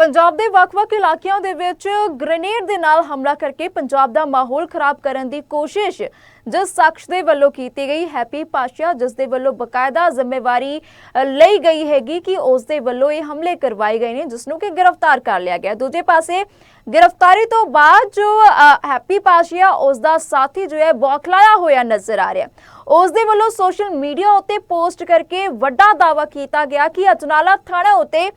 ਪੰਜਾਬ ਦੇ ਵੱਖ-ਵੱਖ ਇਲਾਕਿਆਂ ਦੇ ਵਿੱਚ ਗ੍ਰੇਨੇਡ ਦੇ ਨਾਲ ਹਮਲਾ ਕਰਕੇ ਪੰਜਾਬ ਦਾ ਮਾਹੌਲ ਖਰਾਬ ਕਰਨ ਦੀ ਕੋਸ਼ਿਸ਼ ਜਿਸ ਸ਼ਖਸ ਦੇ ਵੱਲੋਂ ਕੀਤੀ ਗਈ ਹੈਪੀ ਪਾਸ਼ਾ, ਜਿਸ ਦੇ ਵੱਲੋਂ ਬਕਾਇਦਾ ਜ਼ਿੰਮੇਵਾਰੀ ਲਈ ਗਈ ਹੈਗੀ ਕਿ ਉਸ ਦੇ ਵੱਲੋਂ ਇਹ ਹਮਲੇ ਕਰਵਾਏ ਗਏ ਨੇ, ਜਿਸ ਨੂੰ ਕਿ ਗ੍ਰਿਫਤਾਰ ਕਰ ਲਿਆ ਗਿਆ। ਦੂਜੇ ਪਾਸੇ, ਗ੍ਰਿਫਤਾਰੀ ਤੋਂ ਬਾਅਦ ਜੋ ਹੈਪੀ ਪਾਸ਼ਾ, ਉਸ ਦਾ ਸਾਥੀ ਜੋ ਹੈ, ਬੌਖਲਾਇਆ ਹੋਇਆ ਨਜ਼ਰ ਆ ਰਿਹਾ। ਉਸ ਦੇ ਵੱਲੋਂ ਸੋਸ਼ਲ ਮੀਡੀਆ ਉੱਤੇ ਪੋਸਟ ਕਰਕੇ ਵੱਡਾ ਦਾਅਵਾ ਕੀਤਾ ਗਿਆ ਕਿ ਅਜਨਾਲਾ ਥਾਣਾ ਉੱਤੇ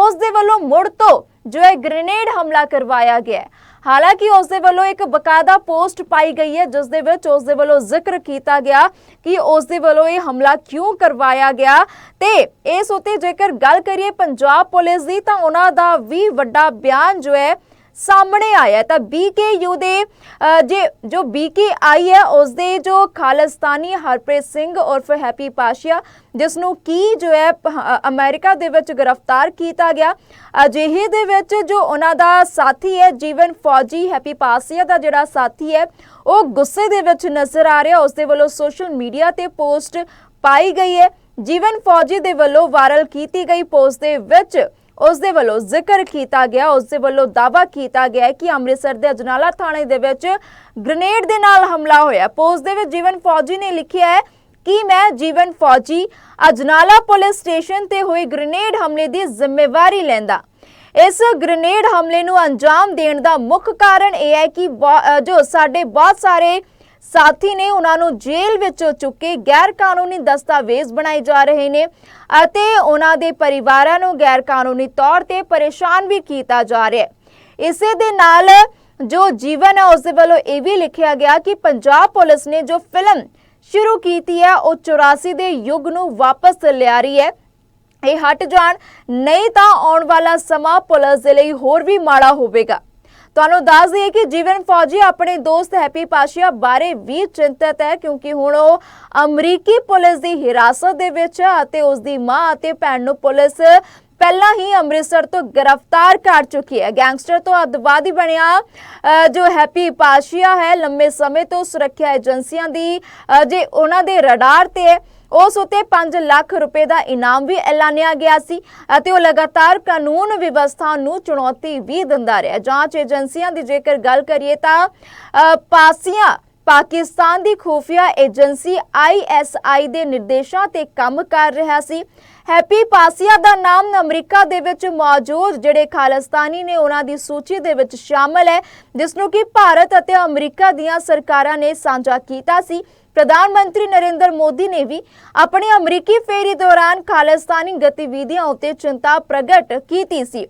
ਉਸ ਦੇ ਵੱਲੋਂ ਮੁੜ ਤੋਂ ਜੋ ਹੈ ਗ੍ਰੇਨੇਡ ਹਮਲਾ ਕਰਵਾਇਆ ਗਿਆ ਹੈ। ਹਾਲਾਂਕਿ ਉਸ ਦੇ ਵੱਲੋਂ ਇੱਕ ਬਕਾਇਦਾ ਪੋਸਟ ਪਾਈ ਗਈ ਹੈ, ਜਿਸ ਦੇ ਵਿੱਚ ਉਸ ਦੇ ਵੱਲੋਂ ਜ਼ਿਕਰ ਕੀਤਾ ਗਿਆ ਕਿ ਉਸ ਦੇ ਵੱਲੋਂ ਇਹ ਹਮਲਾ ਕਿਉਂ ਕਰਵਾਇਆ ਗਿਆ ਤੇ ਇਸ ਉਤੇ ਜੇਕਰ ਗੱਲ ਕਰੀਏ ਪੰਜਾਬ ਪੁਲਿਸ ਦੀ ਤਾਂ ਉਹਨਾਂ ਦਾ ਵੀ ਵੱਡਾ ਬਿਆਨ ਜੋ ਹੈ ਸਾਹਮਣੇ ਆਇਆ ਹੈ। ਤਾਂ BKU ਦੇ ਜੇ, ਜੋ BKI ਹੈ ਉਸ ਦੇ ਜੋ ਖਾਲਿਸਤਾਨੀ ਹਰਪ੍ਰੀਤ ਸਿੰਘ ਉਰਫ ਹੈਪੀ ਪਾਸ਼ੀਆ ਜਿਸ ਨੂੰ ਕੀ ਜੋ ਹੈ, ਪ- ਅਮਰੀਕਾ ਦੇ ਵਿੱਚ ਗ੍ਰਿਫਤਾਰ ਕੀਤਾ ਗਿਆ। ਅਜਿਹੇ ਦੇ ਵਿੱਚ ਜੋ ਉਹਨਾਂ ਦਾ ਸਾਥੀ ਹੈ, ਜੀਵਨ ਫੌਜੀ ਹੈਪੀ ਪਾਸ਼ੀਆ ਦਾ ਜਿਹੜਾ ਸਾਥੀ ਹੈ, ਉਹ ਗੁੱਸੇ ਦੇ ਵਿੱਚ ਨਜ਼ਰ ਆ ਰਿਹਾ। ਉਸ ਦੇ ਵੱਲੋਂ ਸੋਸ਼ਲ ਮੀਡੀਆ ਤੇ ਪੋਸਟ ਪਾਈ ਗਈ ਹੈ। ਜੀਵਨ ਫੌਜੀ ਦੇ ਵੱਲੋਂ ਵਾਇਰਲ ਕੀਤੀ ਗਈ। ਪੋਸਟ ਦੇ ਵਿੱਚ ਉਸ ਦੇ ਵੱਲੋਂ ਜ਼ਿਕਰ ਕੀਤਾ ਗਿਆ, ਉਸ ਦੇ ਵੱਲੋਂ ਦਾਅਵਾ ਕੀਤਾ ਗਿਆ ਕਿ ਅੰਮ੍ਰਿਤਸਰ ਦੇ ਅਜਨਾਲਾ ਥਾਣੇ ਦੇ ਵਿੱਚ ਗ੍ਰੇਨੇਡ ਦੇ ਨਾਲ ਹਮਲਾ ਹੋਇਆ। ਪੋਸਟ ਦੇ ਵਿੱਚ ਜੀਵਨ ਫੌਜੀ ਨੇ ਲਿਖਿਆ ਹੈ ਕਿ ਮੈਂ ਜੀਵਨ ਫੌਜੀ, ਅਜਨਾਲਾ ਪੁਲਿਸ ਸਟੇਸ਼ਨ ਤੇ ਹੋਏ ਗ੍ਰੇਨੇਡ ਹਮਲੇ ਦੀ ਜ਼ਿੰਮੇਵਾਰੀ ਲੈਂਦਾ। ਇਸ ਗ੍ਰੇਨੇਡ ਹਮਲੇ ਨੂੰ ਅੰਜਾਮ ਦੇਣ ਦਾ ਮੁੱਖ ਕਾਰਨ ਇਹ ਹੈ ਕਿ ਬਹੁ- ਜੋ ਸਾਡੇ ਬਹੁਤ ਸਾਰੇ ਸਾਥੀ ਨੇ ਉਹਨਾਂ ਨੂੰ ਜੇਲ੍ਹ ਵਿੱਚੋਂ ਕੇ ਗੈਰ ਕਾਨੂੰਨੀ ਦਸਤਾਵੇਜ਼ ਬਣਾਏ ਜਾ ਰਹੇ ਨੇ ਅਤੇ ਉਹਨਾਂ ਦੇ ਪਰਿਵਾਰਾਂ ਨੂੰ ਗੈਰ ਕਾਨੂੰਨੀ ਤੌਰ ਤੇ ਪਰੇਸ਼ਾਨ ਵੀ ਕੀਤਾ ਜਾ ਰਿਹਾ ਹੈ। ਇਸੇ ਦੇ ਨਾਲ ਜੋ ਜੀਵਨ ਹੈ, ਉਸ ਦੇ ਵੱਲੋਂ ਇਹ ਵੀ ਲਿਖਿਆ ਗਿਆ ਕਿ ਪੰਜਾਬ ਪੁਲਿਸ ਨੇ ਜੋ ਫਿਲਮ ਸ਼ੁਰੂ ਕੀਤੀ ਹੈ, ਉਹ 84 ਦੇ ਯੁੱਗ ਨੂੰ ਵਾਪਸ ਲਿਆ ਰਹੀ ਹੈ। ਇਹ ਹਟ ਜਾਣ, ਨਹੀਂ ਤਾਂ ਆਉਣ ਵਾਲਾ ਸਮਾਂ ਪੁਲਿਸ ਦੇ ਲਈ ਹੋਰ ਵੀ ਮਾੜਾ ਹੋਵੇਗਾ। ਤੁਹਾਨੂੰ ਦੱਸ ਦਈਏ ਕਿ ਜੀਵਨ ਫੌਜੀ ਆਪਣੇ ਦੋਸਤ ਹੈਪੀ ਪਾਸ਼ਾ ਬਾਰੇ ਵੀ ਚਿੰਤਤ ਹੈ, ਕਿਉਂਕਿ ਹੁਣ ਉਹ ਅਮਰੀਕੀ ਪੁਲਿਸ ਦੀ ਹਿਰਾਸਤ ਦੇ ਵਿੱਚ ਹੈ ਅਤੇ ਉਸ ਦੀ ਮਾਂ ਅਤੇ ਭੈਣ ਨੂੰ ਪੁਲਿਸ ਪਹਿਲਾਂ ਹੀ ਅੰਮ੍ਰਿਤਸਰ ਤੋਂ ਗ੍ਰਿਫਤਾਰ ਕਰ ਚੁੱਕੀ ਹੈ। ਗੈਂਗਸਟਰ ਤੋਂ ਅੱਤਵਾਦੀ ਬਣਿਆ ਜੋ ਹੈਪੀ ਪਾਸ਼ਾ ਹੈ, ਲੰਮੇ ਸਮੇਂ ਤੋਂ ਸੁਰੱਖਿਆ ਏਜੰਸੀਆਂ ਦੀ ਜੇ ਉਹਨਾਂ ਦੇ ਰਡਾਰ ਤੇ ਉਸ ਉਤੇ 5 ਲੱਖ ਰੁਪਏ ਦਾ ਇਨਾਮ ਵੀ ਐਲਾਨਿਆ ਗਿਆ ਸੀ ਅਤੇ ਉਹ ਲਗਾਤਾਰ ਕਾਨੂੰਨ ਵਿਵਸਥਾ ਨੂੰ ਚੁਣੌਤੀ ਵੀ ਦਿੰਦਾ ਰਿਹਾ। ਜਾਂਚ ਏਜੰਸੀਆਂ ਦੀ ਜੇਕਰ ਗੱਲ ਕਰੀਏ ਤਾਂ ਪਾਸੀਆਂ, ਪਾਕਿਸਤਾਨ ਦੀ ਖੁਫੀਆ ਏਜੰਸੀ ISI ਦੇ ਨਿਰਦੇਸ਼ਾਂ ਤੇ ਕੰਮ ਕਰ ਰਿਹਾ ਸੀ। ਹੈਪੀ ਪਾਸੀਆ ਦਾ ਨਾਮ ਅਮਰੀਕਾ ਦੇ ਵਿੱਚ ਮੌਜੂਦ ਜਿਹੜੇ ਖਾਲਿਸਤਾਨੀ ਨੇ ਉਹਨਾਂ ਦੀ ਸੂਚੀ ਦੇ ਵਿੱਚ ਸ਼ਾਮਲ ਹੈ, ਜਿਸ ਨੂੰ ਕਿ ਭਾਰਤ ਅਤੇ ਅਮਰੀਕਾ ਦੀਆਂ ਸਰਕਾਰਾਂ ਨੇ ਸਾਂਝਾ ਕੀਤਾ ਸੀ। ਪ੍ਰਧਾਨ ਮੰਤਰੀ ਨਰਿੰਦਰ ਮੋਦੀ ਨੇ ਵੀ ਆਪਣੀ ਅਮਰੀਕੀ ਫੇਰੀ ਦੌਰਾਨ ਖਾਲਿਸਤਾਨੀ ਗਤੀਵਿਧੀਆਂ ਉੱਤੇ ਚਿੰਤਾ ਪ੍ਰਗਟ ਕੀਤੀ ਸੀ।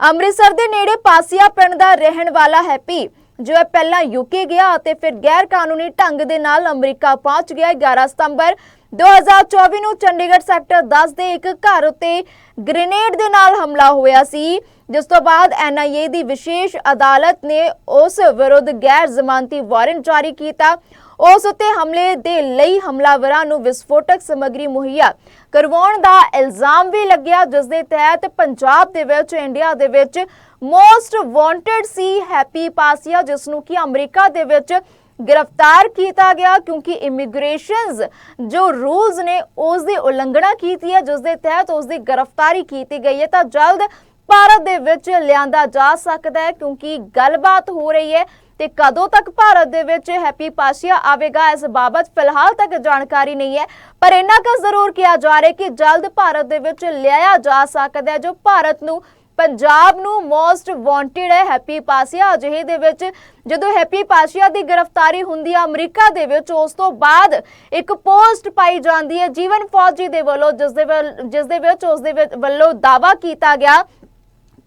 ਅੰਮ੍ਰਿਤਸਰ ਦੇ ਨੇੜੇ ਪਾਸੀਆ ਪਿੰਡ ਦਾ ਰਹਿਣ ਵਾਲਾ ਹੈਪੀ, ਜੋ ਹੈ ਪਹਿਲਾਂ ਯੂਕੇ ਗਿਆ ਅਤੇ ਫਿਰ ਗੈਰ ਕਾਨੂੰਨੀ ਢੰਗ ਦੇ ਨਾਲ ਅਮਰੀਕਾ ਪਹੁੰਚ ਗਿਆ 11 ਸਤੰਬਰ 2024 ਨੂੰ ਚੰਡੀਗੜ੍ਹ ਸੈਕਟਰ 10 ਦੇ ਇੱਕ ਘਰ ਉੱਤੇ ਗ੍ਰੇਨੇਡ ਦੇ ਨਾਲ ਹਮਲਾ ਹੋਇਆ ਸੀ, ਜਿਸ ਤੋਂ ਬਾਅਦ ਐਨਆਈਏ ਦੀ ਵਿਸ਼ੇਸ਼ ਅਦਾਲਤ ਨੇ ਉਸ ਵਿਰੁੱਧ ਗੈਰ ਜ਼ਮਾਨਤੀ ਵਾਰੰਟ ਜਾਰੀ ਕੀਤਾ। ਉਸ ਉੱਤੇ ਹਮਲੇ ਦੇ ਲਈ ਹਮਲਾਵਰਾਂ ਨੂੰ ਵਿਸਫੋਟਕ ਸਮੱਗਰੀ ਮੁਹੱਈਆ ਕਰਵਾਉਣ ਦਾ ਇਲਜ਼ਾਮ ਵੀ ਲੱਗਿਆ, ਜਿਸ ਦੇ ਤਹਿਤ ਪੰਜਾਬ ਦੇ ਵਿੱਚ, ਇੰਡੀਆ ਦੇ ਵਿੱਚ ਮੋਸਟ ਵਾਂਟਡ ਸੀ ਹੈਪੀ ਪਾਸੀਆ, ਜਿਸ ਨੂੰ ਕਿ ਅਮਰੀਕਾ ਦੇ ਵਿੱਚ ਗ੍ਰਿਫਤਾਰ ਕੀਤਾ ਗਿਆ ਕਿਉਂਕਿ ਇਮੀਗ੍ਰੇਸ਼ਨਸ ਜੋ ਰੂਲਸ ਨੇ ਉਸ ਦੀ ਉਲੰਘਣਾ ਕੀਤੀ ਹੈ ਜਿਸ ਦੇ ਤਹਿਤ ਉਸ ਦੀ ਗ੍ਰਿਫਤਾਰੀ ਕੀਤੀ ਗਈ ਹੈ, ਤਾਂ ਜਲਦ ਭਾਰਤ ਦੇ ਵਿੱਚ ਲਿਆਂਦਾ ਜਾ ਸਕਦਾ ਹੈ ਕਿਉਂਕਿ ਗੱਲਬਾਤ ਹੋ ਰਹੀ ਹੈ ਤੇ ਕਦੋਂ ਤੱਕ ਭਾਰਤ ਦੇ ਵਿੱਚ ਹੈਪੀ ਪਾਸ਼ੀਆ ਆਵੇਗਾ, ਇਸ ਬਾਬਤ ਫਿਲਹਾਲ ਤੱਕ ਜਾਣਕਾਰੀ ਨਹੀਂ ਹੈ। ਪਰ ਇੰਨਾ ਕੁ ਜ਼ਰੂਰ ਕਿਹਾ ਜਾ ਰਿਹਾ ਕਿ ਜਲਦ ਭਾਰਤ ਦੇ ਵਿੱਚ ਲਿਆਇਆ ਜਾ ਸਕਦਾ ਹੈ, ਜੋ ਭਾਰਤ ਨੂੰ ਪੰਜਾਬ ਨੂੰ ਮੋਸਟ ਵਾਂਟਡ ਹੈ ਹੈਪੀ ਪਾਸ਼ੀਆ। ਅਜਿਹੇ ਦੇ ਵਿੱਚ ਜਦੋਂ ਹੈਪੀ ਪਾਸ਼ੀਆ ਦੀ ਗ੍ਰਿਫਤਾਰੀ ਹੁੰਦੀ ਹੈ ਅਮਰੀਕਾ ਦੇ ਵਿੱਚ ਉਸ ਤੋਂ ਬਾਅਦ ਇੱਕ ਪੋਸਟ ਪਾਈ ਜਾਂਦੀ ਹੈ ਜੀਵਨ ਫੌਜੀ ਦੇ ਵੱਲੋਂ, ਜਿਸ ਦੇ ਜਿਸ ਦੇ ਵਿੱਚ ਉਸ ਦੇ ਵੱਲੋਂ ਦਾਵਾ ਕੀਤਾ ਗਿਆ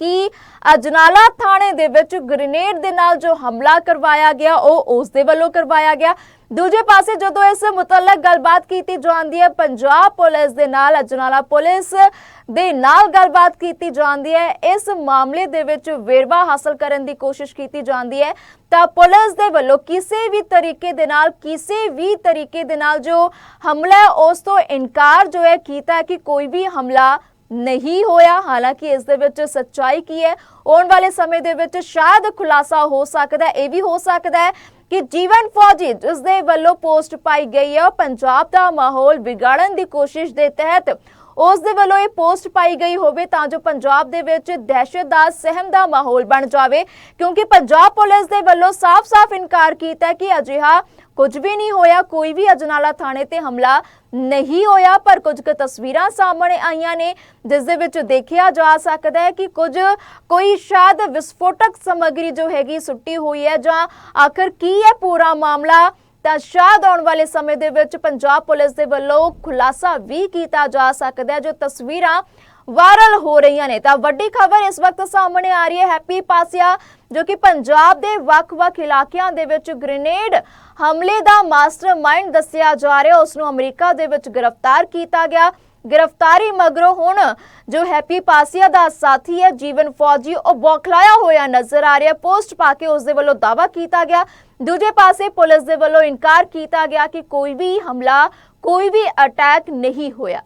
ਕਿ ਅਜਨਾਲਾ ਥਾਣੇ ਦੇ ਵਿੱਚ ਗ੍ਰੇਨੇਡ ਦੇ ਨਾਲ ਜੋ ਹਮਲਾ ਕਰਵਾਇਆ ਗਿਆ, ਉਹ ਉਸ ਦੇ ਵੱਲੋਂ ਕਰਵਾਇਆ ਗਿਆ। ਦੂਜੇ ਪਾਸੇ ਜਦੋਂ ਇਸ ਮੁਤਲਕ ਗੱਲਬਾਤ ਕੀਤੀ ਜਾਂਦੀ ਹੈ, ਪੰਜਾਬ ਪੁਲਿਸ ਦੇ ਨਾਲ ਅਜਨਾਲਾ ਪੁਲਿਸ ਦੇ ਨਾਲ ਗੱਲਬਾਤ ਕੀਤੀ ਜਾਂਦੀ ਹੈ। ਇਸ ਮਾਮਲੇ ਦੇ ਵਿੱਚ ਵੇਰਵਾ ਹਾਸਲ ਕਰਨ ਦੀ ਕੋਸ਼ਿਸ਼ ਕੀਤੀ ਜਾਂਦੀ ਹੈ। ਤਾਂ ਪੁਲਿਸ ਦੇ ਵੱਲੋਂ ਕਿਸੇ ਵੀ ਤਰੀਕੇ ਦੇ ਨਾਲ, ਕਿਸੇ ਵੀ ਤਰੀਕੇ ਦੇ ਨਾਲ ਜੋ ਹਮਲਾ ਉਸ ਤੋਂ ਇਨਕਾਰ ਜੋ ਹੈ, ਕੀਤਾ ਕਿ ਕੋਈ ਵੀ ਹਮਲਾ ਨਹੀਂ ਹੋਇਆ। ਹਾਲਾਂਕਿ ਇਸ ਦੇ ਵਿੱਚ ਸੱਚਾਈ ਕੀ ਹੈ? ਆਉਣ ਵਾਲੇ ਸਮੇਂ ਦੇ ਵਿੱਚ ਸ਼ਾਇਦ ਖੁਲਾਸਾ ਹੋ ਸਕਦਾ ਹੈ। ਇਹ ਵੀ ਹੋ ਸਕਦਾ ਹੈ ਕਿ ਜੀਵਨ ਫੌਜੀ, ਜਿਸ ਦੇ ਵੱਲੋਂ ਪੋਸਟ ਪਾਈ ਗਈ ਹੈ, ਉਹ ਪੰਜਾਬ ਦਾ ਮਾਹੌਲ ਵਿਗਾੜਨ ਦੀ ਕੋਸ਼ਿਸ਼ ਦੇ ਤਹਿਤ ਉਸ ਦੇ ਵੱਲੋਂ ਇਹ ਪੋਸਟ ਪਾਈ ਗਈ ਹੋਵੇ ਤਾਂ ਜੋ ਪੰਜਾਬ ਦੇ ਵਿੱਚ ਦਹਿਸ਼ਤ ਦਾ ਸਹਿਮ ਦਾ ਮਾਹੌਲ ਬਣ ਜਾਵੇ, ਕਿਉਂਕਿ ਪੰਜਾਬ ਪੁਲਿਸ ਦੇ ਵੱਲੋਂ ਸਾਫ਼-ਸਾਫ਼ ਇਨਕਾਰ ਕੀਤਾ ਕਿ ਅਜਿਹਾ ਕੁਝ ਵੀ ਨਹੀਂ ਹੋਇਆ, ਕੋਈ ਵੀ ਅਜਨਾਲਾ ਥਾਣੇ ਤੇ ਹਮਲਾ ਨਹੀਂ ਹੋਇਆ, ਪਰ ਕੁਝ ਕੁ ਤਸਵੀਰਾਂ ਸਾਹਮਣੇ ਆਈਆਂ ਨੇ, ਜਿਸ ਦੇ ਵਿੱਚ ਦੇਖਿਆ ਜਾ ਸਕਦਾ ਹੈ ਕਿ ਕੁਝ, ਕੋਈ ਸ਼ਾਇਦ ਵਿਸਫੋਟਕ ਸਮੱਗਰੀ ਜੋ ਹੈਗੀ ਸੁੱਟੀ ਹੋਈ ਹੈ ਜਾਂ ਆਖਰ ਕੀ ਹੈ ਪੂਰਾ ਮਾਮਲਾ? ਤਾਂ ਸ਼ਾਇਦ ਆਉਣ ਵਾਲੇ ਸਮੇਂ ਦੇ ਵਿੱਚ ਪੰਜਾਬ ਪੁਲਿਸ ਦੇ ਵੱਲੋਂ ਖੁਲਾਸਾ ਵੀ ਕੀਤਾ ਜਾ ਸਕਦਾ ਹੈ, ਜੋ ਤਸਵੀਰਾਂ ਵਾਇਰਲ ਹੋ ਰਹੀਆਂ ਨੇ। ਤਾਂ ਵੱਡੀ ਖਬਰ ਇਸ ਵਕਤ ਸਾਹਮਣੇ ਆ ਰਹੀ ਹੈ, ਹੈਪੀ ਪਾਸਿਆ, ਜੋ ਕਿ ਪੰਜਾਬ ਦੇ ਵੱਖ-ਵੱਖ ਇਲਾਕਿਆਂ ਦੇ ਵਿੱਚ ਗ੍ਰੇਨੇਡ ਹਮਲੇ ਦਾ ਮਾਸਟਰਮਾਈਂਡ ਦੱਸਿਆ ਜਾ ਰਿਹਾ। ਉਸ ਨੂੰ ਅਮਰੀਕਾ ਦੇ ਵਿੱਚ ਗ੍ਰਿਫਤਾਰ ਕੀਤਾ ਗਿਆ। ਗ੍ਰਿਫਤਾਰੀ ਮਗਰੋਂ ਹੁਣ ਜੋ ਹੈਪੀ ਪਾਸੀਆ ਦਾ ਸਾਥੀ ਹੈ, ਜੀਵਨ ਫੌਜੀ, ਉਹ ਬੌਖਲਾਇਆ ਹੋਇਆ ਨਜ਼ਰ ਆ ਰਿਹਾ ਪੋਸਟ ਪਾ ਕੇ ਉਸ ਦੇ ਵੱਲੋਂ ਦਾਵਾ ਕੀਤਾ ਗਿਆ। ਦੂਜੇ ਪਾਸੇ ਪੁਲਿਸ ਦੇ ਵੱਲੋਂ ਇਨਕਾਰ ਕੀਤਾ ਗਿਆ ਕਿ ਕੋਈ ਵੀ ਹਮਲਾ, ਕੋਈ ਵੀ ਅਟੈਕ ਨਹੀਂ ਹੋਇਆ।